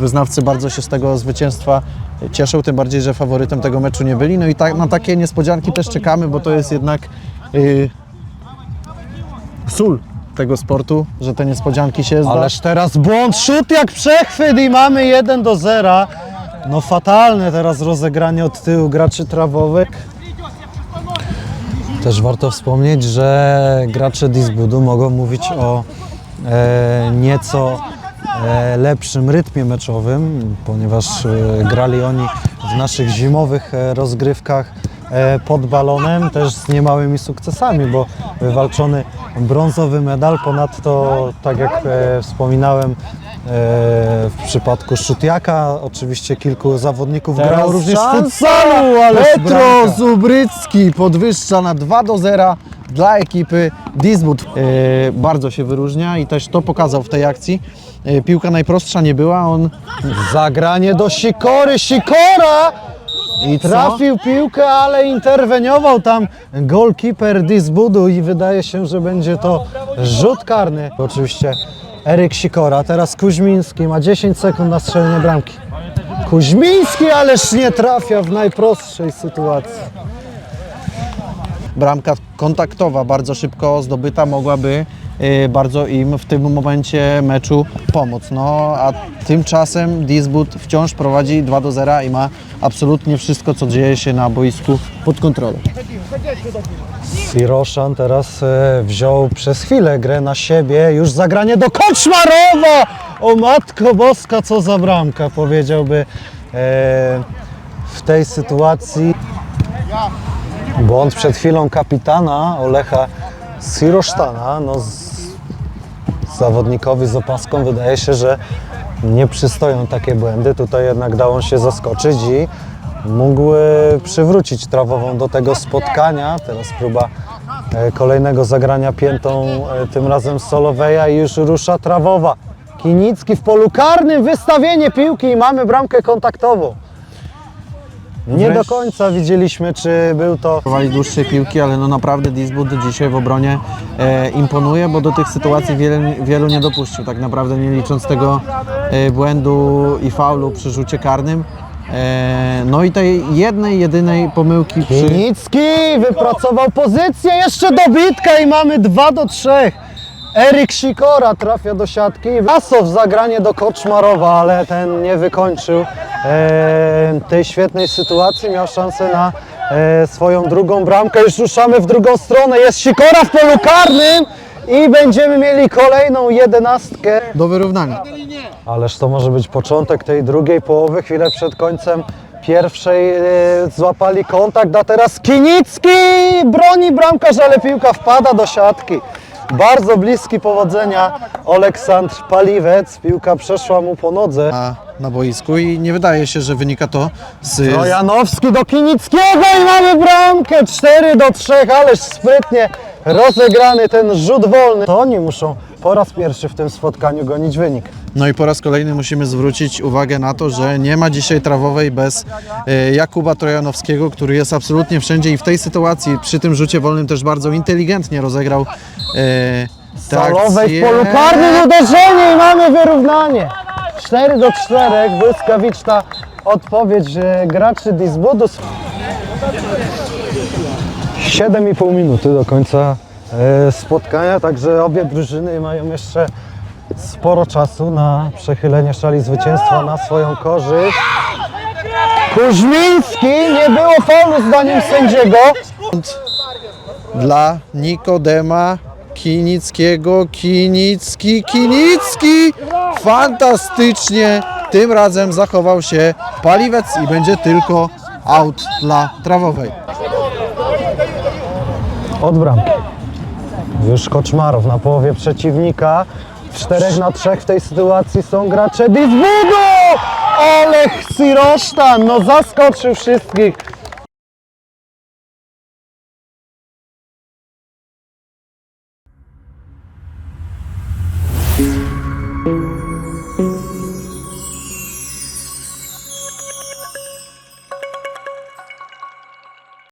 Wyznawcy bardzo się z tego zwycięstwa cieszą, tym bardziej, że faworytem tego meczu nie byli. No i tak, na takie niespodzianki też czekamy, bo to jest jednak yy, sól tego sportu, że te niespodzianki się zdarzają. Ależ teraz błąd, szut jak przechwyt i mamy 1 do 0. No fatalne teraz rozegranie od tyłu graczy trawowych. Też warto wspomnieć, że gracze Disbudu mogą mówić o e, nieco e, lepszym rytmie meczowym, ponieważ e, grali oni w naszych zimowych e, rozgrywkach pod balonem, też z niemałymi sukcesami, bo wywalczony brązowy medal, ponadto tak jak e, wspominałem e, w przypadku Szutiaka, oczywiście kilku zawodników grało również w futsalu, ale Petro Zubrycki podwyższa na 2 do 0 dla ekipy Disbud. Yy, bardzo się wyróżnia i też to pokazał w tej akcji. Piłka najprostsza nie była, on Zagranie do Sikory, Sikora! I trafił piłkę, ale interweniował tam golkiper Disbudu i wydaje się, że będzie to rzut karny. Oczywiście Eryk Sikora, teraz Kuźmiński ma 10 sekund na strzelenie bramki. Kuźmiński, ależ nie trafia w najprostszej sytuacji. bramka kontaktowa, bardzo szybko zdobyta, mogłaby bardzo im w tym momencie meczu pomóc. No a tymczasem Disbud wciąż prowadzi 2 do 0 i ma absolutnie wszystko, co dzieje się na boisku pod kontrolą. Siroszan teraz e, wziął przez chwilę grę na siebie, już zagranie do Koczmarowa! O Matko Boska, co za bramka, powiedziałby e, w tej sytuacji. Błąd przed chwilą kapitana Olecha Sirosztana. No, zawodnikowi z opaską wydaje się, że nie przystoją takie błędy. Tutaj jednak dał on się zaskoczyć i mógł przywrócić trawową do tego spotkania. Teraz próba e, kolejnego zagrania piętą, e, tym razem Soloweja i już rusza trawowa. Kinicki w polu karnym, wystawienie piłki i mamy bramkę kontaktową. Nie do końca widzieliśmy, czy był to Próbowali dłuższe piłki, ale no naprawdę Disbud dzisiaj w obronie e, imponuje, bo do tych sytuacji wiele, wielu nie dopuścił. Tak naprawdę nie licząc tego e, błędu i faulu przy rzucie karnym. E, no i tej jednej, jedynej pomyłki przy... Kinicki wypracował pozycję, jeszcze dobitka i mamy 2 do 3. Eryk Sikora trafia do siatki. Asow zagranie do Koczmarowa, ale ten nie wykończył e, tej świetnej sytuacji. Miał szansę na e, swoją drugą bramkę. Już ruszamy w drugą stronę. Jest Sikora w polu karnym i będziemy mieli kolejną jedenastkę. do wyrównania. Ależ to może być początek tej drugiej połowy, chwilę przed końcem pierwszej e, złapali kontakt, a teraz Kinicki broni bramkarz, ale piłka wpada do siatki. Bardzo bliski powodzenia Aleksandr Paliwec, piłka przeszła mu po nodze. Na, na boisku i nie wydaje się, że wynika to z... Trojanowski do Kinickiego i mamy bramkę 4 do 3, ależ sprytnie rozegrany ten rzut wolny. To oni muszą po raz pierwszy w tym spotkaniu gonić wynik. No i po raz kolejny musimy zwrócić uwagę na to, że nie ma dzisiaj trawowej bez e, Jakuba Trojanowskiego, który jest absolutnie wszędzie i w tej sytuacji, przy tym rzucie wolnym też bardzo inteligentnie rozegrał e, Salowej akcje. w polu karnym uderzenie i mamy wyrównanie. 4 do 4, błyskawiczna odpowiedź graczy Disbudu. 7,5 minuty do końca e, spotkania, także obie drużyny mają jeszcze sporo czasu na przechylenie szali zwycięstwa na swoją korzyść. Kuźmiński, nie było faulu zdaniem sędziego. Dla Nikodema Kinickiego, Kinicki, Kinicki! Fantastycznie tym razem zachował się Paliwec i będzie tylko out dla trawowej od bramki. Już Koczmarow na połowie przeciwnika. Czterech na trzech w tej sytuacji są gracze Dizbidu! Olech Sirosztan, no zaskoczył wszystkich.